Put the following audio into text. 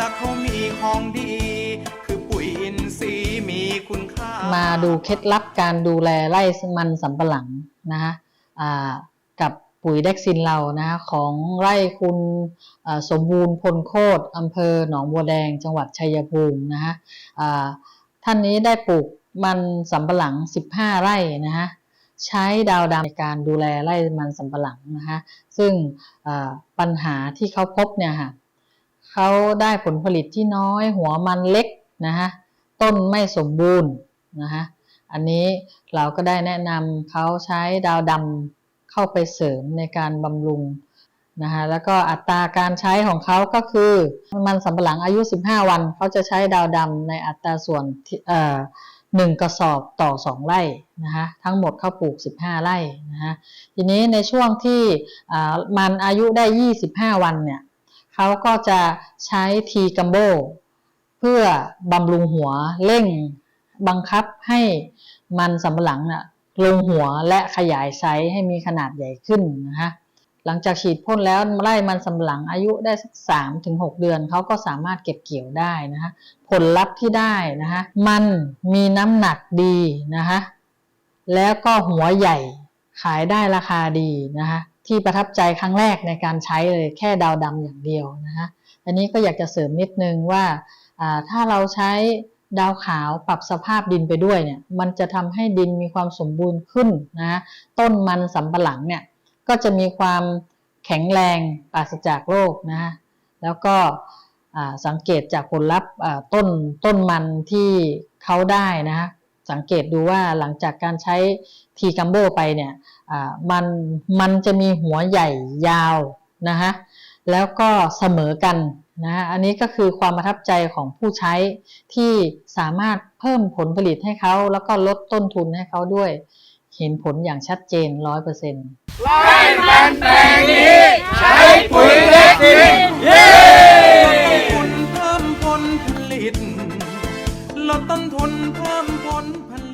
และเขามีของดี คือปุ๋ยอินทรีย์มีคุณค่า มาดูเคล็ดลับการดูแลไร่มันสำปะหลังนะคะกับปุ๋ยเด็กซินเรานะคะของไร่คุณสมบูรณ์พลโคตรอำเภอหนองบัวแดง จังหวัดชัยภูมินะคะท่านนี้ได้ปลูกมันสำปะหลัง 15 ไร่นะคะใช้ดาวดำในการดูแลไร่มันสำปะหลังนะคะซึ่งปัญหาที่เขาพบเนี่ยค่ะ เขาได้ผลผลิตที่น้อยหัวมันเล็กนะคะต้นไม่สมบูรณ์นะคะอันนี้เราก็ได้แนะนำเขาใช้ดาวดำเข้าไปเสริมในการบำรุงนะคะแล้วก็อัตราการใช้ของเขาก็คือมันสำปะหลังอายุ 15 วันเขาจะใช้ดาวดำในอัตราส่วนเอ่อหนึ่งกระสอบต่อ 2 ไร่นะคะทั้งหมดเขาปลูก 15 ไร่นะคะทีนี้ในช่วงที่อ่ามันอายุได้ 25 วันเนี่ย เขาก็จะใช้ทีกัมโบเพื่อบำรุงหัวเร่งบังคับให้มันสำหลังน่ะลงหัวและขยายไซส์ให้มีขนาดใหญ่ขึ้นนะคะหลังจากฉีดพ่นแล้วไร่มันสำหลังอายุได้สักสามถึงหกเดือนเขาก็สามารถเก็บเกี่ยวได้นะคะผลลัพธ์ที่ได้นะคะมันมีน้ำหนักดีนะคะแล้วก็หัวใหญ่ขายได้ราคาดีนะคะ ที่ประทับใจครั้งแรกในการใช้เลยแค่ดาวดำอย่างเดียวนะคะอันนี้ก็อยากจะเสริมนิดนึงว่าถ้าเราใช้ดาวขาวปรับสภาพดินไปด้วยเนี่ยมันจะทำให้ดินมีความสมบูรณ์ขึ้นนะต้นมันสำปะหลังเนี่ยก็จะมีความแข็งแรงปราศจากโรคนะฮะแล้วก็สังเกตจากผลลัพธ์ต้นต้นมันที่เขาได้นะฮะ สังเกตดูว่าหลังจากการใช้ทีกัมโบไปเนี่ยมันมันจะมีหัวใหญ่ยาวนะฮะแล้วก็เสมอกันนะฮะอันนี้ก็คือความประทับใจของผู้ใช้ที่สามารถเพิ่มผลผลิตให้เขาแล้วก็ลดต้นทุนให้เขาด้วย เห็นผลอย่างชัดเจนร้อยเปอร์เซ็นต์ไร่มันแปลงนี้ใช้ปุ๋ยเล็กดินเย้คุณเพิ่มผลผลิต ลดต้นทุนเพิ่มผลผลิ